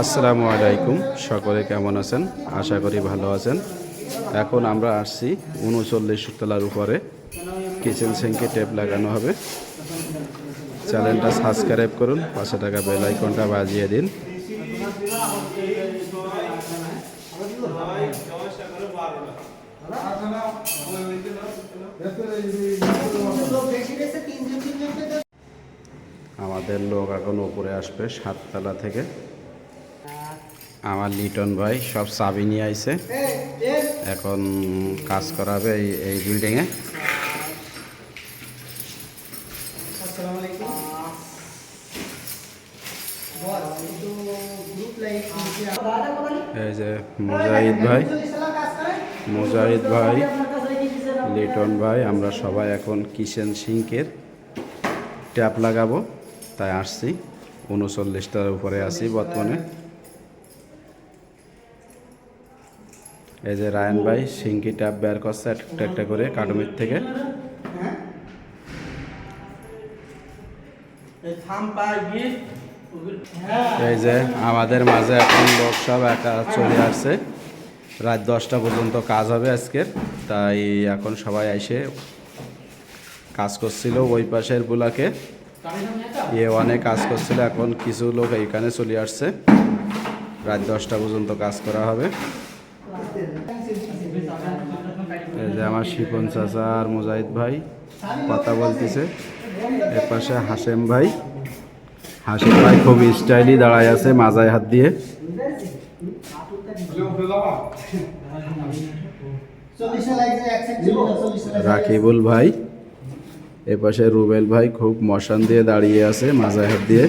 আসসালামু আলাইকুম। সকলে কেমন আছেন? আশা করি ভালো আছেন। এখন আমরা আসছি উনচল্লিশ তলার উপরে। কিচেন সিঙ্কে টেপ লাগানো হবে। চ্যানেলটা সাবস্ক্রাইব করুন পাঁচশো টাকা বেল আইকনটা বাজিয়ে দিন। আমাদের লোক এখন উপরে আসবে সাততলা থেকে। আমার লিটন ভাই সব চাবি নিয়ে আইছে। এখন কাজ করাবে এই এই বিল্ডিংয়ে এই যে মুজাহিদ ভাই মুজাহিদ ভাই, লিটন ভাই, আমরা সবাই এখন কিচেন সিঙ্কের ট্যাপ লাগাবো। তাই আসছি, উনচল্লিশটার উপরে আছি বর্তমানে। এই যে রায়ন ভাই সিঙ্কি ট্যাপ বের করছে একটা একটা করে কাটুমির থেকে। এই যে আমাদের মাঝে এখন লোক সব একা চলে আসছে। রাত দশটা পর্যন্ত কাজ হবে আজকের, তাই এখন সবাই এসে কাজ করছিল ওই পাশের গুলাকে ইয়ে অনেক কাজ করছিল, এখন কিছু লোক এইখানে চলে আসছে। রাত দশটা পর্যন্ত কাজ করা হবে। এই যে আমার শিপন চাচা আর মুজাহিদ ভাই, কথা বলতেছে। এর পাশে হাসেম ভাই। হাসেম ভাই খুব স্টাইলি দাঁড়ায় আছে মাজায় হাত দিয়ে। রাকিবুল ভাই। এ পাশে রুবেল ভাই খুব মশান দিয়ে দাঁড়িয়ে আছে মাজায় হাত দিয়ে।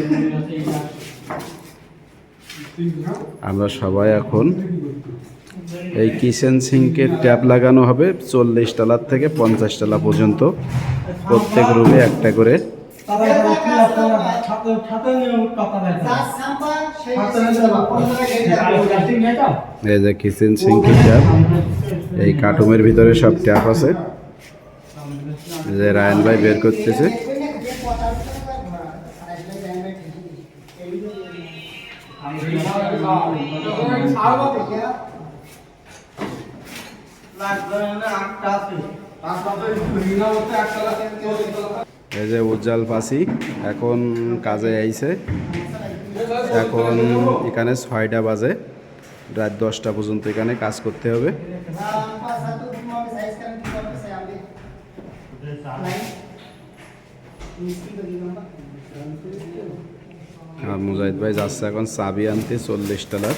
আমরা সবাই এখন এই কিচেন সিঙ্কের ট্যাপ লাগানো হবে চল্লিশ তলার থেকে পঞ্চাশ তলা পর্যন্ত। প্রত্যেক রুমে একটা করে। এই যে কিচেন সিঙ্কের ট্যাপ, এই কার্টুমের ভিতরে সব ট্যাপ আছে। যে রায়ন ভাই বের করতেছে। এই যে উজ্জ্বল পাসি, এখন কাজে আইছে। এখন এখানে ছয়টা বাজে, রাত দশটা পর্যন্ত এখানে কাজ করতে হবে। আর মুজাহিদ ভাই যাচ্ছে এখন চাবি আনতে চল্লিশ তলার